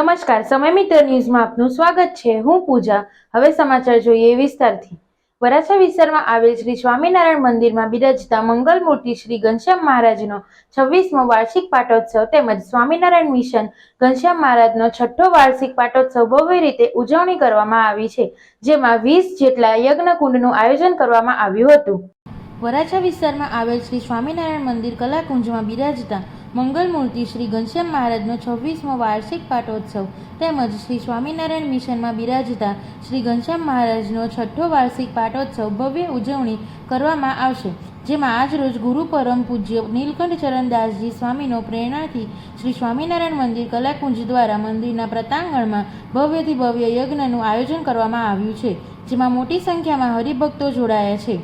નમસ્કાર, સમય મિત્ર ન્યૂઝમાં આપનું સ્વાગત છે. હું પૂજા. હવે સમાચાર જોઈએ વિસ્તારથી. વરાછા વિસ્તારમાં આવેલ શ્રી સ્વામિનારાયણ મંદિરમાં બિરાજતા મંગલ મૂર્તિ શ્રી ઘનશ્યામ મહારાજનો છવ્વીસમો વાર્ષિક પાટોત્સવ તેમજ સ્વામિનારાયણ મિશન ઘનશ્યામ મહારાજનો છઠ્ઠો વાર્ષિક પાટોત્સવ ભવ્ય રીતે ઉજવણી કરવામાં આવી છે, જેમાં વીસ જેટલા યજ્ઞકુંડનું આયોજન કરવામાં આવ્યું હતું. વરાછા વિસ્તારમાં આવેલ શ્રી સ્વામિનારાયણ મંદિર કલાકુંજમાં બિરાજતા મંગલમૂર્તિ શ્રી ઘનશ્યામ મહારાજનો છવ્વીસમો વાર્ષિક પાટોત્સવ તેમજ શ્રી સ્વામિનારાયણ મિશનમાં બિરાજતા શ્રી ઘનશ્યામ મહારાજનો છઠ્ઠો વાર્ષિક પાટોત્સવ ભવ્ય ઉજવણી કરવામાં આવશે, જેમાં આજરોજ ગુરુ પરમ પૂજ્ય નીલકંઠ ચરણદાસજી સ્વામીનો પ્રેરણાથી શ્રી સ્વામિનારાયણ મંદિર કલાકુંજ દ્વારા મંદિરના પ્રતાંગણમાં ભવ્યથી ભવ્ય યજ્ઞનું આયોજન કરવામાં આવ્યું છે, જેમાં મોટી સંખ્યામાં હરિભક્તો જોડાયા છે.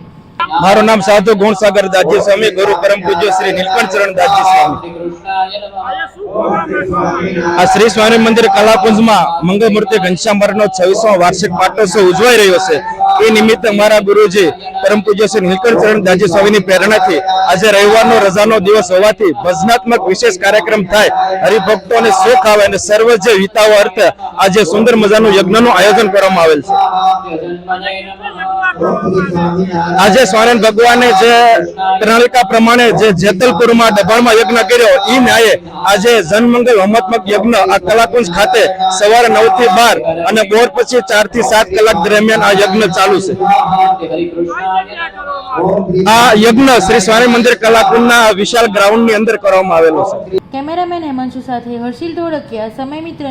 મારું નામ સાધુ ગુણસાગર દાસજી સ્વામી ગુરુ પરમ પૂજ્ય શ્રી નીલકંઠ ચરણ દાસજી સ્વામી. શ્રી સ્વામી મંદિર કલાકુંજમાં મંગળમૂર્તિ ઘનશ્યામ મહારાજનો છવ્વીસમો વાર્ષિક પાટોત્સવ ઉજવાઈ રહ્યો છે. એ નિમિત્તે મારા ગુરુજી પરમ પૂજ્ય શ્રી નીલકંઠ ચરણ દાસજી સ્વામીની પ્રેરણાથી આજે રવિવારનો રજાનો દિવસ હોવાથી ભજનાત્મક વિશેષ કાર્યક્રમ થાય, હરિભક્તોને સુખ આવે અને સર્વ જે વિતાવો અર્થે આજે સુંદર મજાનું યજ્ઞનું આયોજન કરવામાં આવેલ છે. આજે સ્વામિનારાયણ ભગવાને જે પ્રણાલિકા પ્રમાણે જે જેતલપુરમાં દબાણમાં યજ્ઞ કર્યો એ ન્યાયે આજે જનમંગલ હોમત્મક યજ્ઞ આ કલાકુંજ ખાતે સવારે નવથી બાર અને બોર પછી ચારથી સાત કલાક દરમિયાન આ યજ્ઞ ચાલુ છે. આ યજ્ઞ શ્રી સ્વામી મંદિર કલાકુંજના વિશાળ ગ્રાઉન્ડની અંદર કરવામાં આવેલો છે. કેમેરામેન હેમાંશુ સાથે હર્ષિલ ધોળકિયા સમય મિત્ર